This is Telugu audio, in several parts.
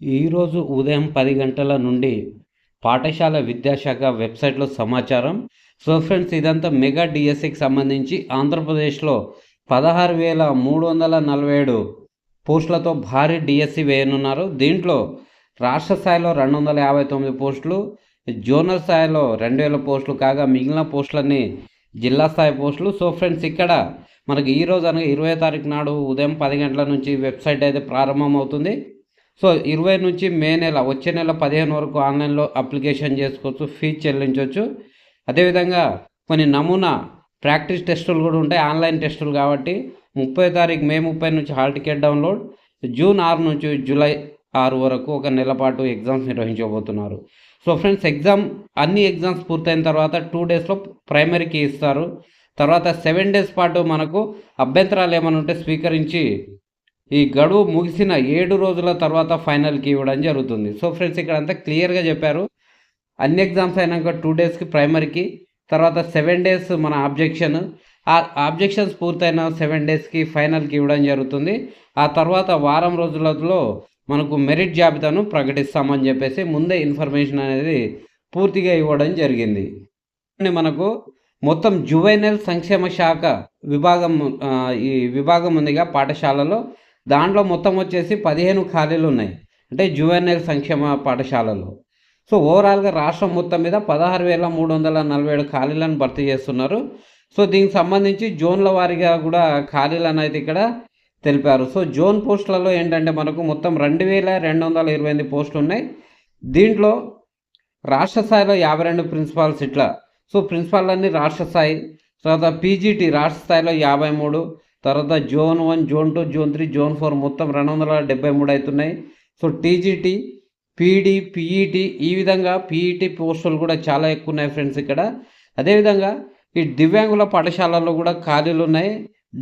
ఈరోజు ఉదయం పది గంటల నుండి పాఠశాల విద్యాశాఖ వెబ్సైట్లో సమాచారం. సో ఫ్రెండ్స్ ఇదంతా మెగా డిఎస్సికి సంబంధించి ఆంధ్రప్రదేశ్లో పదహారు వేల మూడు వందల నలభై ఏడు పోస్టులతో భారీ డిఎస్సి వేయనున్నారు. దీంట్లో రాష్ట్ర స్థాయిలో రెండు వందల యాభై తొమ్మిది పోస్టులు జోనల్ స్థాయిలో రెండు వేల పోస్టులు కాగా మిగిలిన పోస్టులన్నీ జిల్లా స్థాయి పోస్టులు. సో ఫ్రెండ్స్ ఇక్కడ మనకి ఈ రోజు అనగా ఇరవై తారీఖు నాడు ఉదయం పది గంటల నుంచి వెబ్సైట్ అయితే ప్రారంభమవుతుంది. సో ఇరవై నుంచి మే నెల వచ్చే నెల పదిహేను వరకు ఆన్లైన్లో అప్లికేషన్ చేసుకోవచ్చు ఫీజు చెల్లించవచ్చు అదేవిధంగా కొన్ని నమూనా ప్రాక్టీస్ టెస్టులు కూడా ఉంటాయి ఆన్లైన్ టెస్టులు కాబట్టి ముప్పై తారీఖు మే ముప్పై నుంచి హాల్ టికెట్ డౌన్లోడ్ జూన్ ఆరు నుంచి జూలై ఆరు వరకు ఒక నెల పాటు ఎగ్జామ్స్ నిర్వహించబోతున్నారు. సో ఫ్రెండ్స్ ఎగ్జామ్ అన్ని ఎగ్జామ్స్ పూర్తయిన తర్వాత టూ డేస్లో ప్రైమరీకి ఇస్తారు. తర్వాత సెవెన్ డేస్ పాటు మనకు అభ్యంతరాలు ఏమైనా ఉంటే స్వీకరించి ఈ గడువు ముగిసిన ఏడు రోజుల తర్వాత ఫైనల్కి ఇవ్వడం జరుగుతుంది. సో ఫ్రెండ్స్ ఇక్కడ అంతా క్లియర్గా చెప్పారు. అన్ని ఎగ్జామ్స్ అయినాక టూ డేస్కి ప్రైమరీకి తర్వాత సెవెన్ డేస్ మన ఆబ్జెక్షన్. ఆ ఆబ్జెక్షన్స్ పూర్తయిన సెవెన్ డేస్కి ఫైనల్కి ఇవ్వడం జరుగుతుంది. ఆ తర్వాత వారం రోజులలో మనకు మెరిట్ జాబితాను ప్రకటిస్తామని చెప్పేసి ముందే ఇన్ఫర్మేషన్ అనేది పూర్తిగా ఇవ్వడం జరిగింది. మనకు మొత్తం జువైనల్ సంక్షేమ శాఖ విభాగం ఈ విభాగం ఉందిగా పాఠశాలలో దాంట్లో మొత్తం వచ్చేసి పదిహేను ఖాళీలు ఉన్నాయి. అంటే జువైనల్ సంక్షేమ పాఠశాలలో. సో ఓవరాల్గా రాష్ట్రం మొత్తం మీద పదహారు వేల మూడు వందల నలభై ఏడు ఖాళీలను భర్తీ చేస్తున్నారు. సో దీనికి సంబంధించి జోన్ల వారీగా కూడా ఖాళీలను అయితే ఇక్కడ తెలిపారు. సో జోన్ పోస్టులలో ఏంటంటే మనకు మొత్తం రెండు వేల రెండు వందల ఇరవై ఎనిమిది పోస్టులు ఉన్నాయి. దీంట్లో రాష్ట్ర స్థాయిలో యాభై రెండు ప్రిన్సిపాల్స్ ఇట్లా సో ప్రిన్సిపాల్ అన్ని రాష్ట్ర స్థాయి. తర్వాత పీజీటీ రాష్ట్ర స్థాయిలో యాభై మూడు. తర్వాత zone one zone two zone three zone four మొత్తం రెండు వందల డెబ్బై మూడు అవుతున్నాయి. సో టీజీటీ పీడీ పీఈటీ ఈ విధంగా పీఈటీ పోస్టులు కూడా చాలా ఎక్కువ ఉన్నాయి ఫ్రెండ్స్ ఇక్కడ. అదేవిధంగా ఈ దివ్యాంగుల పాఠశాలలో కూడా ఖాళీలు ఉన్నాయి.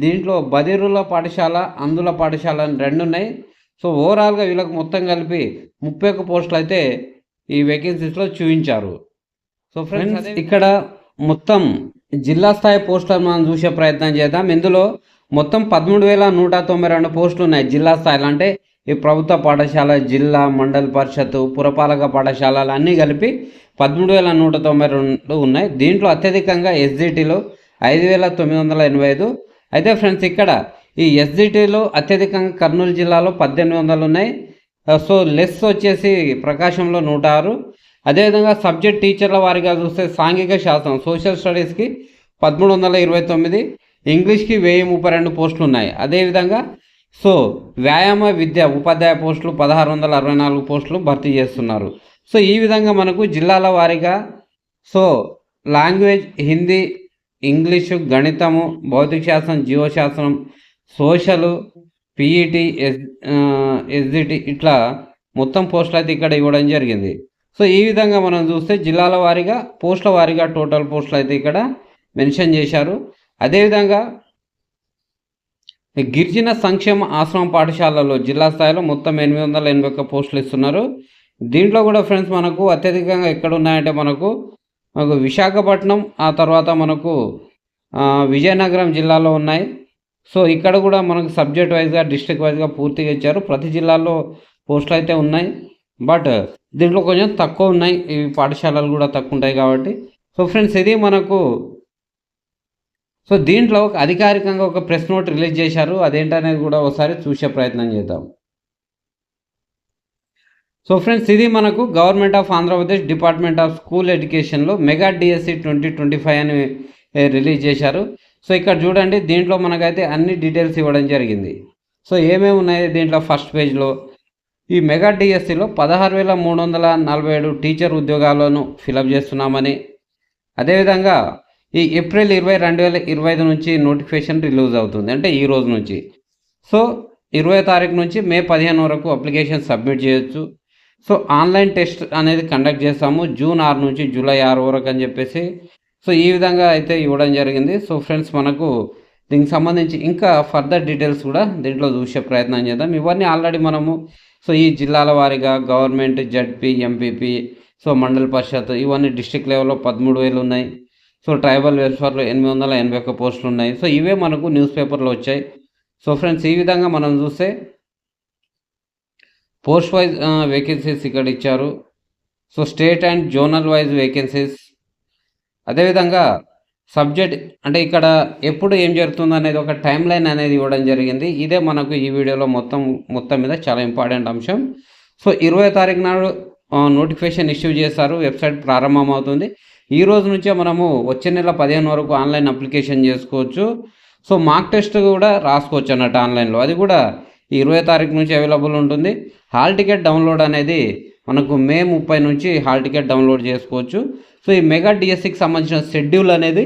దీంట్లో బదిరుల పాఠశాల అందుల పాఠశాల అని రెండు ఉన్నాయి. సో ఓవరాల్గా వీళ్ళకి మొత్తం కలిపి ముప్పై ఒక్క పోస్టులు అయితే ఈ వేకెన్సీస్లో చూపించారు. సో ఫ్రెండ్స్ ఇక్కడ మొత్తం జిల్లా స్థాయి పోస్టులను మనం చూసే ప్రయత్నం చేద్దాం. ఇందులో మొత్తం పదమూడు వేల నూట తొంభై రెండు పోస్టులు ఉన్నాయి జిల్లా స్థాయిలో. అంటే ఈ ప్రభుత్వ పాఠశాల జిల్లా మండల పరిషత్ పురపాలక పాఠశాలలు అన్నీ కలిపి పదమూడు వేల నూట తొంభై రెండు ఉన్నాయి. దీంట్లో అత్యధికంగా ఎస్జిటిలో ఐదు వేల తొమ్మిది వందల ఎనభై ఐదు. అయితే ఫ్రెండ్స్ ఇక్కడ ఈ ఎస్జిటిలో అత్యధికంగా కర్నూలు జిల్లాలో పద్దెనిమిది వందలు ఉన్నాయి. సో లెస్ వచ్చేసి ప్రకాశంలో నూట ఆరు. అదేవిధంగా సబ్జెక్ట్ టీచర్ల వారిగా చూస్తే సాంఘిక శాస్త్రం సోషల్ స్టడీస్కి పదమూడు వందల ఇరవై తొమ్మిది. ఇంగ్లీష్కి వెయ్యి ముప్పై రెండు పోస్టులు ఉన్నాయి అదేవిధంగా సో వ్యాయామ విద్య ఉపాధ్యాయ పోస్టులు పదహారు వందల అరవై నాలుగు పోస్టులు భర్తీ చేస్తున్నారు. సో ఈ విధంగా మనకు జిల్లాల వారీగా సో లాంగ్వేజ్ హిందీ ఇంగ్లీషు గణితము భౌతిక శాస్త్రం జీవశాస్త్రం సోషలు పీఈటీ ఎస్ ఎస్జిటి ఇట్లా మొత్తం పోస్టులు అయితే ఇక్కడ ఇవ్వడం జరిగింది. సో ఈ విధంగా మనం చూస్తే జిల్లాల వారీగా పోస్టుల వారీగా టోటల్ పోస్టులు అయితే ఇక్కడ మెన్షన్ చేశారు. అదేవిధంగా గిరిజన సంక్షేమ ఆశ్రమ పాఠశాలలో జిల్లా స్థాయిలో మొత్తం ఎనిమిది వందల ఎనభై ఒక్క పోస్టులు ఇస్తున్నారు. దీంట్లో కూడా ఫ్రెండ్స్ మనకు అత్యధికంగా ఎక్కడ ఉన్నాయంటే మనకు మనకు విశాఖపట్నం ఆ తర్వాత మనకు విజయనగరం జిల్లాలో ఉన్నాయి. సో ఇక్కడ కూడా మనకు సబ్జెక్ట్ వైజ్గా డిస్ట్రిక్ట్ వైజ్గా పూర్తిగా ఇచ్చారు. ప్రతి జిల్లాలో పోస్టులు అయితే ఉన్నాయి. బట్ దీంట్లో కొంచెం తక్కువ ఉన్నాయి. ఈ పాఠశాలలు కూడా తక్కువ ఉంటాయి కాబట్టి. సో ఫ్రెండ్స్ ఇది మనకు సో దీంట్లో ఒక అధికారికంగా ఒక ప్రెస్ నోట్ రిలీజ్ చేశారు. అదేంటనేది కూడా ఒకసారి చూసే ప్రయత్నం చేద్దాం. సో ఫ్రెండ్స్ ఇది మనకు government of Andhra Pradesh department of school ఎడ్యుకేషన్లో mega DSC twenty twenty five అని రిలీజ్ చేశారు. సో ఇక్కడ చూడండి దీంట్లో మనకైతే అన్ని డీటెయిల్స్ ఇవ్వడం జరిగింది. సో ఏమేమి ఉన్నాయి దీంట్లో ఫస్ట్ పేజ్లో? ఈ మెగా డిఎస్సిలో పదహారు వేల మూడు వందల నలభై ఏడు టీచర్ ఉద్యోగాలను ఫిలప్ చేస్తున్నామని. అదేవిధంగా ఈ ఏప్రిల్ ఇరవై రెండు వేల ఇరవై ఐదు నుంచి నోటిఫికేషన్ రిలీజ్ అవుతుంది. అంటే ఈ రోజు నుంచి. సో ఇరవై తారీఖు నుంచి మే పదిహేను వరకు అప్లికేషన్ సబ్మిట్ చేయొచ్చు. సో ఆన్లైన్ టెస్ట్ అనేది కండక్ట్ చేస్తాము. జూన్ ఆరు నుంచి జూలై ఆరు వరకు అని చెప్పేసి. సో ఈ విధంగా అయితే ఇవ్వడం జరిగింది. సో ఫ్రెండ్స్ మనకు దీనికి సంబంధించి ఇంకా ఫర్దర్ డీటెయిల్స్ కూడా దీంట్లో చూసే ప్రయత్నం చేద్దాం. ఇవన్నీ ఆల్రెడీ మనము సో ఈ జిల్లాల వారీగా గవర్నమెంట్ జడ్పీ ఎంపీపీ సో మండల పరిషత్ ఇవన్నీ డిస్టిక్ లెవెల్లో పదమూడు వేలు ఉన్నాయి. సో ట్రైబల్ వెల్ఫేర్లో ఎనిమిది వందల ఎనభై ఒక్క పోస్టులు ఉన్నాయి. సో ఇవే మనకు న్యూస్ పేపర్లో వచ్చాయి. సో ఫ్రెండ్స్ ఈ విధంగా మనం చూస్తే పోస్ట్ వైజ్ వేకెన్సీస్ ఇక్కడ ఇచ్చారు. So state and zonal wise vacancies అదేవిధంగా సబ్జెక్ట్ అంటే ఇక్కడ ఎప్పుడు ఏం జరుగుతుంది అనేది ఒక టైం లైన్ అనేది ఇవ్వడం జరిగింది. ఇదే మనకు ఈ వీడియోలో మొత్తం మొత్తం మీద చాలా ఇంపార్టెంట్ అంశం. సో ఇరవై తారీఖు నాడు నోటిఫికేషన్ ఇష్యూ చేస్తారు వెబ్సైట్ ప్రారంభమవుతుంది. ఈ రోజు నుంచే మనము వచ్చే నెల పదిహేను వరకు ఆన్లైన్ అప్లికేషన్ చేసుకోవచ్చు. సో మార్క్ టెస్ట్ కూడా రాసుకోవచ్చు అన్నట్టు ఆన్లైన్లో. అది కూడా ఇరవై తారీఖు నుంచి అవైలబుల్ ఉంటుంది. హాల్ టికెట్ డౌన్లోడ్ అనేది మనకు మే ముప్పై నుంచి హాల్ టికెట్ డౌన్లోడ్ చేసుకోవచ్చు. సో ఈ మెగా డిఎస్సికి సంబంధించిన షెడ్యూల్ అనేది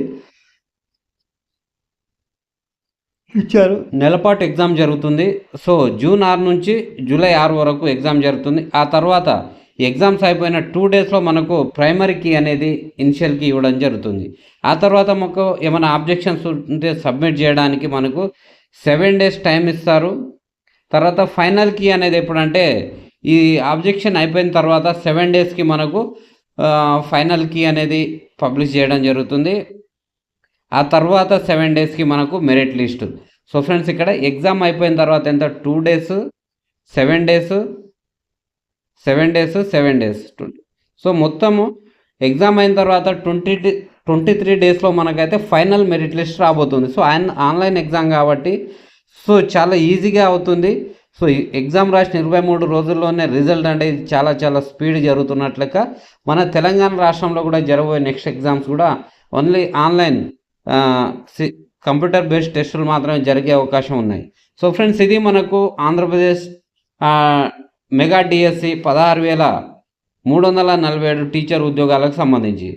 ఇచ్చారు. నెలపాటు ఎగ్జామ్ జరుగుతుంది. సో జూన్ ఆరు నుంచి జూలై ఆరు వరకు ఎగ్జామ్ జరుగుతుంది. ఆ తర్వాత ఎగ్జామ్స్ అయిపోయిన టూ డేస్లో మనకు ప్రైమరీ కీ అనేది ఇనిషియల్ కీ ఇవ్వడం జరుగుతుంది. ఆ తర్వాత మాకు ఏమైనా ఆబ్జెక్షన్స్ ఉంటే సబ్మిట్ చేయడానికి మనకు సెవెన్ డేస్ టైం ఇస్తారు. తర్వాత ఫైనల్ కీ అనేది ఎప్పుడంటే ఈ ఆబ్జెక్షన్ అయిపోయిన తర్వాత సెవెన్ డేస్కి మనకు ఫైనల్ కీ అనేది పబ్లిష్ చేయడం జరుగుతుంది. ఆ తర్వాత సెవెన్ డేస్కి మనకు మెరిట్ లిస్ట్. సో ఫ్రెండ్స్ ఇక్కడ ఎగ్జామ్ అయిపోయిన తర్వాత ఎంత? Two days seven days seven days seven days so మొత్తము ఎగ్జామ్ అయిన తర్వాత ట్వంటీ ట్వంటీ త్రీ డేస్లో మనకైతే ఫైనల్ మెరిట్ లిస్ట్ రాబోతుంది. సో ఆన్ ఆన్లైన్ ఎగ్జామ్ కాబట్టి సో చాలా ఈజీగా అవుతుంది. సో ఈ ఎగ్జామ్ రాసిన ఇరవై మూడు రోజుల్లోనే రిజల్ట్ అనేది చాలా చాలా స్పీడ్ జరుగుతున్నట్లుగా మన తెలంగాణ రాష్ట్రంలో కూడా జరగబోయే నెక్స్ట్ ఎగ్జామ్స్ కూడా ఓన్లీ ఆన్లైన్ కంప్యూటర్ బేస్డ్ టెస్టులు మాత్రమే జరిగే అవకాశం ఉన్నాయి. సో ఫ్రెండ్స్ ఇది మనకు ఆంధ్రప్రదేశ్ మెగా డిఎస్సి పదహారు వేల మూడు వందల నలభై ఏడు టీచర్ ఉద్యోగాలకు సంబంధించి.